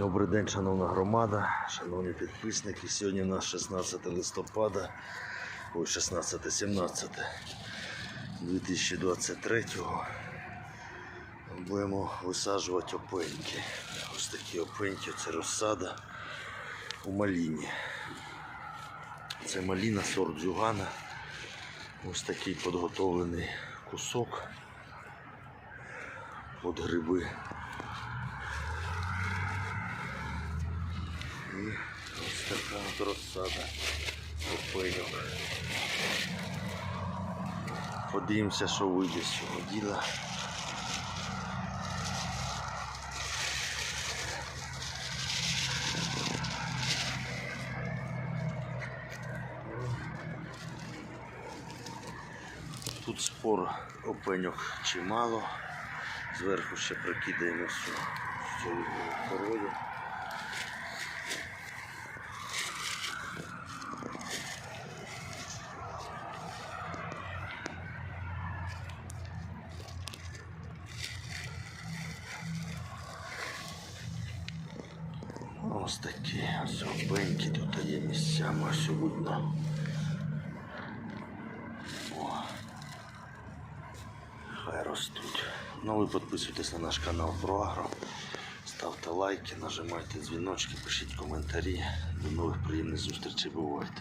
Добрий день, шановна громада, шановні підписники. Сьогодні у нас 16 листопада, ой, 16, 17 2023 Будемо висаджувати опеньки. Ось такі опеньки, це розсада у маліні. Це маліна сорт Джугана. Ось такий підготовлений кусок під гриби. І ось така от розсада опинок. Подивимося, що вийде з цього діла. Тут спор опеньок чимало. Зверху ще прикидаємо всю цю породу. Ось такі ось опеньки тут є місцями. О. Хай ростуть. Ну ви підписуйтесь на наш канал про. Ставте лайки, нажимайте дзвіночки, пишіть коментарі. До нових приємних зустрічей. Бувайте.